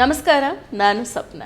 ನಮಸ್ಕಾರ ನಾನು ಸಪ್ನ.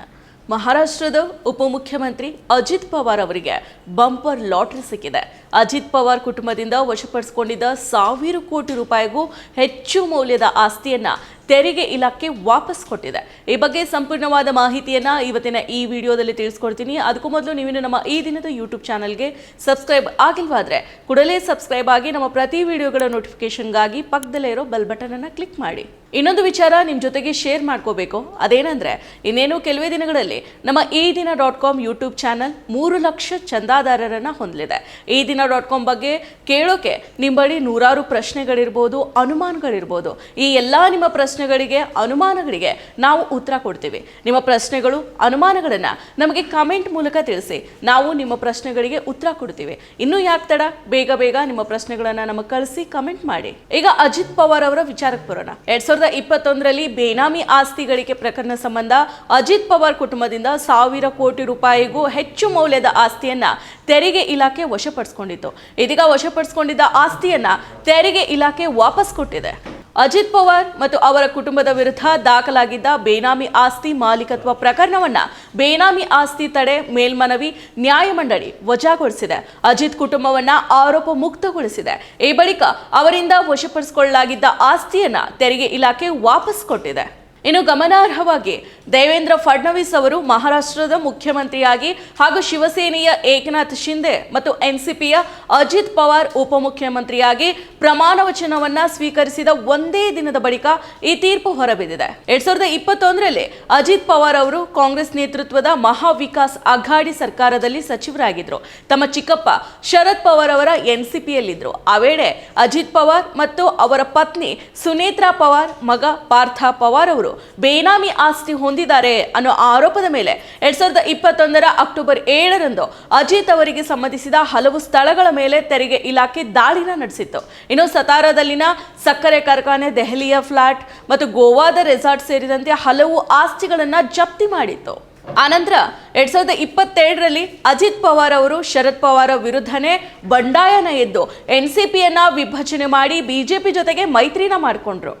ಮಹಾರಾಷ್ಟ್ರದ ಉಪಮುಖ್ಯಮಂತ್ರಿ ಅಜಿತ್ ಪವಾರ್ ಅವರಿಗೆ ಬಂಪರ್ ಲಾಟ್ರಿ ಸಿಕ್ಕಿದೆ. ಅಜಿತ್ ಪವಾರ್ ಕುಟುಂಬದಿಂದ ವಶಪಡಿಸಿಕೊಂಡಿದ್ದ ಸಾವಿರ ಕೋಟಿ ರೂಪಾಯಿಗೂ ಹೆಚ್ಚು ಮೌಲ್ಯದ ಆಸ್ತಿಯನ್ನ ತೆರಿಗೆ ಇಲಾಖೆ ವಾಪಸ್ ಕೊಟ್ಟಿದೆ. ಈ ಬಗ್ಗೆ ಸಂಪೂರ್ಣವಾದ ಮಾಹಿತಿಯನ್ನ ಇವತ್ತಿನ ಈ ವಿಡಿಯೋದಲ್ಲಿ ತಿಳಿಸ್ಕೊಡ್ತೀನಿ. ಅದಕ್ಕೂ ಮೊದಲು ನೀವಿನ್ನು ನಮ್ಮ ಈ ದಿನದ ಯೂಟ್ಯೂಬ್ ಚಾನಲ್ಗೆ ಸಬ್ಸ್ಕ್ರೈಬ್ ಆಗಿಲ್ವಾದ್ರೆ ಕೂಡಲೇ ಸಬ್ಸ್ಕ್ರೈಬ್ ಆಗಿ ನಮ್ಮ ಪ್ರತಿ ವಿಡಿಯೋಗಳ ನೋಟಿಫಿಕೇಶನ್ಗಾಗಿ ಪಕ್ಕದಲ್ಲೇ ಇರೋ ಬೆಲ್ ಬಟನ್ ಅನ್ನ ಕ್ಲಿಕ್ ಮಾಡಿ. ಇನ್ನೊಂದು ವಿಚಾರ ನಿಮ್ಮ ಜೊತೆಗೆ ಶೇರ್ ಮಾಡ್ಕೋಬೇಕು. ಅದೇನಂದ್ರೆ, ಇನ್ನೇನು ಕೆಲವೇ ದಿನಗಳಲ್ಲಿ ನಮ್ಮ ಈ ದಿನ ಡಾಟ್ ಕಾಮ್ ಯೂಟ್ಯೂಬ್ ಚಾನಲ್ ಮೂರು ಲಕ್ಷ ಚಂದಾದಾರರನ್ನ ಹೊಂದಲಿದೆ ಈ ದಿನ ಡಾಟ್ ಕಾಮ್ ಬಗ್ಗೆ ಕೇಳೋಕೆ ನಿಮ್ಮ ಬಳಿ ನೂರಾರು ಪ್ರಶ್ನೆಗಳಿರ್ಬೋದು, ಅನುಮಾನಗಳಿರ್ಬೋದು. ಈ ಎಲ್ಲ ನಿಮ್ಮ ಪ್ರಶ್ನೆಗಳಿಗೆ, ಅನುಮಾನಗಳಿಗೆ ನಾವು ಉತ್ತರ ಕೊಡ್ತೀವಿ. ನಿಮ್ಮ ಪ್ರಶ್ನೆಗಳು, ಅನುಮಾನಗಳನ್ನು ನಮಗೆ ಕಮೆಂಟ್ ಮೂಲಕ ತಿಳಿಸಿ. ನಾವು ನಿಮ್ಮ ಪ್ರಶ್ನೆಗಳಿಗೆ ಉತ್ತರ ಕೊಡ್ತೀವಿ. ಇನ್ನು ಯಾಕೆ ತಡ? ಬೇಗ ಬೇಗ ನಿಮ್ಮ ಪ್ರಶ್ನೆಗಳನ್ನು ನಮಗೆ ಕಳಿಸಿ ಕಮೆಂಟ್ ಮಾಡಿ. ಈಗ ಅಜಿತ್ ಪವಾರ್ ಅವರ ವಿಚಾರಕ್ಕೆ ಬರೋಣ. ಎರಡ್ ಸಾವಿರದ ಇಪ್ಪತ್ತೊಂದರಲ್ಲಿ ಬೇನಾಮಿ ಆಸ್ತಿ ಗಳಿಕೆ ಪ್ರಕರಣ ಸಂಬಂಧ ಅಜಿತ್ ಪವಾರ್ ಕುಟುಂಬದಿಂದ ಸಾವಿರ ಕೋಟಿ ರೂಪಾಯಿಗೂ ಹೆಚ್ಚು ಮೌಲ್ಯದ ಆಸ್ತಿಯನ್ನ ತೆರಿಗೆ ಇಲಾಖೆ ವಶಪಡಿಸಿಕೊಂಡಿತ್ತು. ಇದೀಗ ವಶಪಡಿಸಿಕೊಂಡಿದ್ದ ಆಸ್ತಿಯನ್ನ ತೆರಿಗೆ ಇಲಾಖೆ ವಾಪಸ್ ಕೊಟ್ಟಿದೆ. ಅಜಿತ್ ಪವಾರ್ ಮತ್ತು ಅವರ ಕುಟುಂಬದ ವಿರುದ್ಧ ದಾಖಲಾಗಿದ್ದ ಬೇನಾಮಿ ಆಸ್ತಿ ಮಾಲೀಕತ್ವ ಪ್ರಕರಣವನ್ನ ಬೇನಾಮಿ ಆಸ್ತಿ ತಡೆ ಮೇಲ್ಮನವಿ ನ್ಯಾಯಮಂಡಳಿ ವಜಾಗೊಳಿಸಿದೆ. ಅಜಿತ್ ಕುಟುಂಬವನ್ನ ಆರೋಪ ಮುಕ್ತಗೊಳಿಸಿದೆ. ಈ ಬಳಿಕ ಅವರಿಂದ ವಶಪಡಿಸಿಕೊಳ್ಳಲಾಗಿದ್ದ ಆಸ್ತಿಯನ್ನ ತೆರಿಗೆ ಇಲಾಖೆ ವಾಪಸ್ ಕೊಟ್ಟಿದೆ. ಇನ್ನು ಗಮನಾರ್ಹವಾಗಿ ದೇವೇಂದ್ರ ಫಡ್ನವೀಸ್ ಅವರು ಮಹಾರಾಷ್ಟ್ರದ ಮುಖ್ಯಮಂತ್ರಿಯಾಗಿ ಹಾಗೂ ಶಿವಸೇನೆಯ ಏಕನಾಥ್ ಶಿಂದೆ ಮತ್ತು ಎನ್ಸಿಪಿಯ ಅಜಿತ್ ಪವಾರ್ ಉಪಮುಖ್ಯಮಂತ್ರಿಯಾಗಿ ಪ್ರಮಾಣ ವಚನವನ್ನ ಸ್ವೀಕರಿಸಿದ ಒಂದೇ ದಿನದ ಬಳಿಕ ಈ ತೀರ್ಪು ಹೊರಬಿದ್ದಿದೆ. ಎರಡ್ ಸಾವಿರದ ಇಪ್ಪತ್ತೊಂದರಲ್ಲಿ ಅಜಿತ್ ಪವಾರ್ ಅವರು ಕಾಂಗ್ರೆಸ್ ನೇತೃತ್ವದ ಮಹಾವಿಕಾಸ್ ಅಘಾಡಿ ಸರ್ಕಾರದಲ್ಲಿ ಸಚಿವರಾಗಿದ್ದರು ತಮ್ಮ ಚಿಕ್ಕಪ್ಪ ಶರದ್ ಪವಾರ್ ಅವರ ಎನ್ಸಿಪಿಯಲ್ಲಿದ್ದರು ಆ ವೇಳೆ ಅಜಿತ್ ಪವಾರ್ ಮತ್ತು ಅವರ ಪತ್ನಿ ಸುನೇತ್ರಾ ಪವಾರ್, ಮಗ ಪಾರ್ಥ ಪವಾರ್ ಅವರು ಬೇನಾಮಿ ಆಸ್ತಿ ಹೊಂದಿದ್ದಾರೆ ಅನ್ನೋ ಆರೋಪದ ಮೇಲೆ ಎರಡ್ ಸಾವಿರದ ಇಪ್ಪತ್ತೊಂದರ ಅಕ್ಟೋಬರ್ ಏಳರಂದು ಅಜಿತ್ ಅವರಿಗೆ ಸಂಬಂಧಿಸಿದ ಹಲವು ಸ್ಥಳಗಳ ಮೇಲೆ ತೆರಿಗೆ ಇಲಾಖೆ ದಾಳಿನ ನಡೆಸಿತ್ತು. ಇನ್ನು ಸತಾರಾದಲ್ಲಿನ ಸಕ್ಕರೆ ಕಾರ್ಖಾನೆ, ದೆಹಲಿಯ ಫ್ಲಾಟ್ ಮತ್ತು ಗೋವಾದ ರೆಸಾರ್ಟ್ ಸೇರಿದಂತೆ ಹಲವು ಆಸ್ತಿಗಳನ್ನ ಜಪ್ತಿ ಮಾಡಿತ್ತು. ಆನಂತರ ಎರಡ್ ಸಾವಿರದ ಇಪ್ಪತ್ತೆರಡರಲ್ಲಿ ಅಜಿತ್ ಪವಾರ್ ಅವರು ಶರದ್ ಪವಾರ್ ವಿರುದ್ಧನೇ ಬಂಡಾಯನ ಎದ್ದು ಎನ್ಸಿಪಿಯನ್ನ ವಿಭಜನೆ ಮಾಡಿ ಬಿಜೆಪಿ ಜೊತೆಗೆ ಮೈತ್ರಿನ ಮಾಡಿಕೊಂಡ್ರು.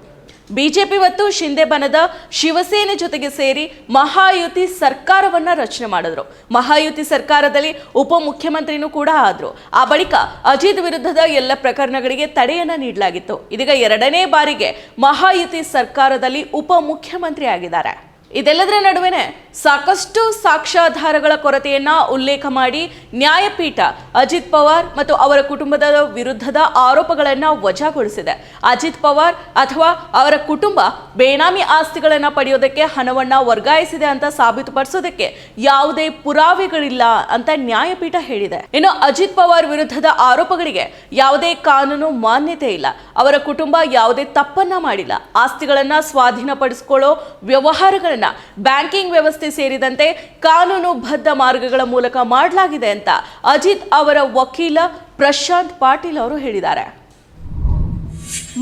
ಬಿಜೆಪಿ ಮತ್ತು ಶಿಂದೆ ಬನದ ಶಿವಸೇನೆ ಜೊತೆಗೆ ಸೇರಿ ಮಹಾಯುತಿ ಸರ್ಕಾರವನ್ನ ರಚನೆ ಮಾಡಿದ್ರು. ಮಹಾಯುತಿ ಸರ್ಕಾರದಲ್ಲಿ ಉಪಮುಖ್ಯಮಂತ್ರಿನೂ ಕೂಡ ಆದ್ರು. ಆ ಬಳಿಕ ಅಜಿತ್ ವಿರುದ್ಧದ ಎಲ್ಲ ಪ್ರಕರಣಗಳಿಗೆ ತಡೆಯನ್ನ ನೀಡಲಾಗಿತ್ತು. ಇದೀಗ ಎರಡನೇ ಬಾರಿಗೆ ಮಹಾಯುತಿ ಸರ್ಕಾರದಲ್ಲಿ ಉಪಮುಖ್ಯಮಂತ್ರಿ ಆಗಿದ್ದಾರೆ. ಇದೆಲ್ಲದರ ನಡುವೆನೆ ಸಾಕಷ್ಟು ಸಾಕ್ಷ್ಯಾಧಾರಗಳ ಕೊರತೆಯನ್ನ ಉಲ್ಲೇಖ ಮಾಡಿ ನ್ಯಾಯಪೀಠ ಅಜಿತ್ ಪವಾರ್ ಮತ್ತು ಅವರ ಕುಟುಂಬದ ವಿರುದ್ಧದ ಆರೋಪಗಳನ್ನ ವಜಾಗೊಳಿಸಿದೆ. ಅಜಿತ್ ಪವಾರ್ ಅಥವಾ ಅವರ ಕುಟುಂಬ ಬೇನಾಮಿ ಆಸ್ತಿಗಳನ್ನ ಪಡೆಯೋದಕ್ಕೆ ಹಣವನ್ನ ವರ್ಗಾಯಿಸಿದೆ ಅಂತ ಸಾಬೀತುಪಡಿಸೋದಕ್ಕೆ ಯಾವುದೇ ಪುರಾವೆಗಳಿಲ್ಲ ಅಂತ ನ್ಯಾಯಪೀಠ ಹೇಳಿದೆ. ಇನ್ನು ಅಜಿತ್ ಪವಾರ್ ವಿರುದ್ಧದ ಆರೋಪಗಳಿಗೆ ಯಾವುದೇ ಕಾನೂನು ಮಾನ್ಯತೆ ಇಲ್ಲ. ಅವರ ಕುಟುಂಬ ಯಾವುದೇ ತಪ್ಪನ್ನ ಮಾಡಿಲ್ಲ. ಆಸ್ತಿಗಳನ್ನ ಸ್ವಾಧೀನಪಡಿಸಿಕೊಳ್ಳೋ ವ್ಯವಹಾರಗಳನ್ನ ಬ್ಯಾಂಕಿಂಗ್ ವ್ಯವಸ್ಥೆ ಸೇರಿದಂತೆ ಕಾನೂನುಬದ್ಧ ಮಾರ್ಗಗಳ ಮೂಲಕ ಮಾಡಲಾಗಿದೆ ಅಂತ ಅಜಿತ್ ಅವರ ವಕೀಲ ಪ್ರಶಾಂತ್ ಪಾಟೀಲ್ ಅವರು ಹೇಳಿದ್ದಾರೆ.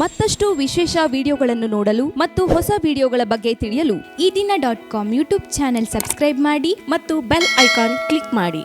ಮತ್ತಷ್ಟು ವಿಶೇಷ ವಿಡಿಯೋಗಳನ್ನು ನೋಡಲು ಮತ್ತು ಹೊಸ ವಿಡಿಯೋಗಳ ಬಗ್ಗೆ ತಿಳಿಯಲು ಈ ದಿನ dot com YouTube channel subscribe ಮಾಡಿ ಮತ್ತು ಬೆಲ್ ಐಕಾನ್ ಕ್ಲಿಕ್ ಮಾಡಿ.